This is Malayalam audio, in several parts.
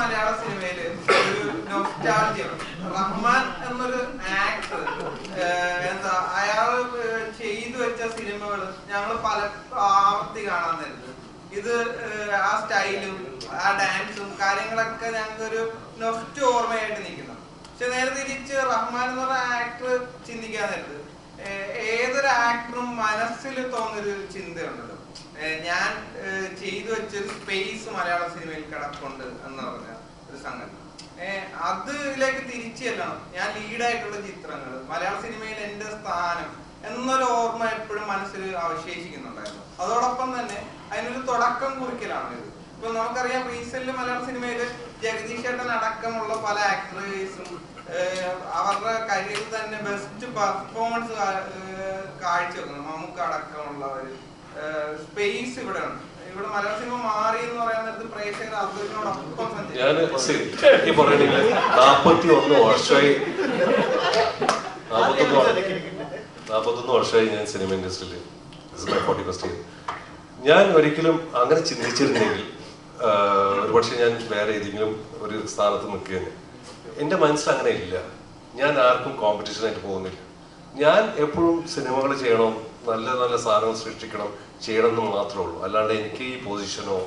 മലയാള സിനിമയിൽ ഒരു റഹ്മാൻ എന്നൊരു ആക്ടർ എന്താ അയാൾ ചെയ്തു വെച്ച സിനിമകൾ ഞങ്ങൾ പല ആവർത്തി കാണാൻ തരുന്നത്. ഇത് ആ സ്റ്റൈലും ആ ഡാൻസും കാര്യങ്ങളൊക്കെ ഞങ്ങൾക്ക് ഒരു നൊസ്റ്റ് ഓർമ്മയായിട്ട് നിൽക്കുന്നു. പക്ഷെ നേരെ തിരിച്ച് റഹ്മാൻ എന്ന് പറഞ്ഞ ആക്ടർ ചിന്തിക്കാൻ തരുന്നത് ഏതൊരു ആക്ടറും മനസ്സിൽ തോന്നൊരു ചിന്തയുണ്ടല്ലോ. ഞാൻ ചെയ്തു വെച്ചൊരു സ്പേസ് മലയാള സിനിമയിൽ കിടപ്പുണ്ട് എന്ന് പറഞ്ഞ ഒരു സംഗതി. അതിലേക്ക് തിരിച്ചു ഞാൻ ലീഡായിട്ടുള്ള ചിത്രങ്ങൾ മലയാള സിനിമയിൽ എന്റെ സ്ഥാനം എന്നൊരു ഓർമ്മ എപ്പോഴും മനസ്സിൽ അവശേഷിക്കുന്നുണ്ടായിരുന്നു. അതോടൊപ്പം തന്നെ അതിനൊരു തുടക്കം കുറിക്കലാണ് ഇത്. ഇപ്പൊ നമുക്കറിയാം റീസെന്റ് മലയാള സിനിമയിൽ ജഗദീഷ് ചേട്ടൻ അടക്കമുള്ള പല ആക്ടേഴ്സും അവരുടെ കരിയറിൽ തന്നെ ബെസ്റ്റ് പെർഫോമൻസ് കാഴ്ചവെക്കുന്നു. നമുക്ക് അടക്കമുള്ളവര്. സ്പേസ് ഇവിടെയാണ് ഇവിടെ മലയാള ഞാൻ സഞ്ചരിക്കും ഈ പറയണെങ്കിൽ നാപ്പത്തി ഒന്ന് വർഷമായി നാപ്പത്തൊന്ന് നാപ്പത്തൊന്ന് വർഷമായി ഞാൻ സിനിമ ഇൻഡസ്ട്രിയിൽ ഞാൻ ഒരിക്കലും അങ്ങനെ ചിന്തിച്ചിരുന്നെങ്കിൽ ഒരു ഒരുപക്ഷെ ഞാൻ വേറെ ഏതെങ്കിലും ഒരു സ്ഥാനത്ത് നിൽക്കുകയാണ്. എന്റെ മനസ്സിൽ അങ്ങനെ ഇല്ല. ഞാൻ ആർക്കും കോമ്പറ്റീഷനായിട്ട് പോകുന്നില്ല. ഞാൻ എപ്പോഴും സിനിമകൾ ചെയ്യണം നല്ല നല്ല സാധനങ്ങൾ സൃഷ്ടിക്കണം ചെയ്യണം എന്ന് മാത്രമേ ഉള്ളൂ. അല്ലാണ്ട് എനിക്ക് ഈ പൊസിഷനോ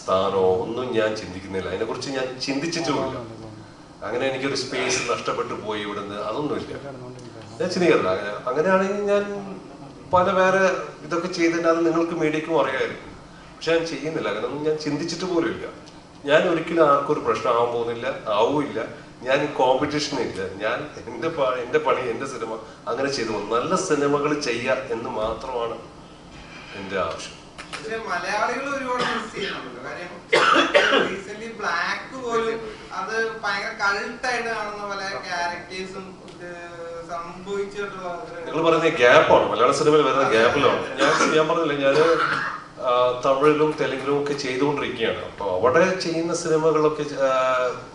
സ്ഥാനോ ഒന്നും ഞാൻ ചിന്തിക്കുന്നില്ല. അതിനെക്കുറിച്ച് ഞാൻ ചിന്തിച്ചിട്ടുമില്ല. അങ്ങനെ എനിക്കൊരു സ്പേസ് നഷ്ടപ്പെട്ടു പോയി ഇവിടുന്ന്. അതൊന്നുമില്ല. ഞാൻ ചിന്തിക്കില്ല അങ്ങനെ അങ്ങനെയാണെങ്കിൽ ഞാൻ പല വേറെ ഇതൊക്കെ ചെയ്തിട്ട് അത് നിങ്ങൾക്ക് മീഡിയക്കും അറിയാമായിരുന്നു പക്ഷെ ഞാൻ ചെയ്യുന്നില്ല. അങ്ങനെയൊന്നും ഞാൻ ചിന്തിച്ചിട്ട് പോലും ഇല്ല. ഞാൻ ഒരിക്കലും ആർക്കൊരു ഒരു പ്രശ്നമാവാൻ പോകുന്നില്ല. ആവുമില്ല. ഞാൻ കോമ്പറ്റീഷൻ ഇല്ല. ഞാൻ എന്റെ എന്റെ പണി എന്റെ സിനിമ അങ്ങനെ ചെയ്തു നല്ല സിനിമകൾ ചെയ്യുക എന്ന് മാത്രമാണ് എന്റെ ആവശ്യം. പക്ഷെ മലയാളികൾ ഒരുപാട് മിസ് ചെയ്യുന്നുണ്ട് കാര്യം റീസെന്റ് ബ്ലാക്ക് പോലും അത് ഭയങ്കര കൾട്ടായിട്ട് കാണുന്ന പല ക്യാരക്ടേഴ്സും നിങ്ങൾ പറയുന്ന ഗ്യാപ്പാണ് മലയാള സിനിമയിൽ വരുന്ന ഗ്യാപ്പിലാണ് ഞാൻ ഞാൻ പറഞ്ഞില്ല ഞാൻ തമിഴിലും തെലുങ്കിലും ഒക്കെ ചെയ്തുകൊണ്ടിരിക്കുകയാണ്. അപ്പോൾ അവിടെ ചെയ്യുന്ന സിനിമകളൊക്കെ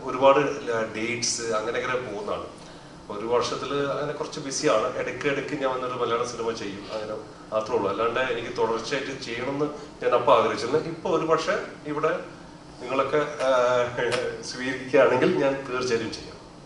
ഒരുപാട് ഡേറ്റ്സ് അങ്ങനെ അങ്ങനെ പോകുന്നതാണ്. ഒരു വർഷത്തിൽ അങ്ങനെ കുറച്ച് ബിസിയാണ്. ഇടയ്ക്ക് ഇടയ്ക്ക് ഞാൻ വന്നൊരു മലയാള സിനിമ ചെയ്യും. അങ്ങനെ മാത്രമേ ഉള്ളൂ. അല്ലാണ്ട് എനിക്ക് തുടർച്ചയായിട്ട് ചെയ്യണമെന്ന് ഞാൻ അപ്പം ആഗ്രഹിച്ചിരുന്നു. ഇപ്പോൾ ഒരു പക്ഷേ ഇവിടെ നിങ്ങളൊക്കെ സ്വീകരിക്കുകയാണെങ്കിൽ ഞാൻ തീർച്ചയായിട്ടും ചെയ്യാം.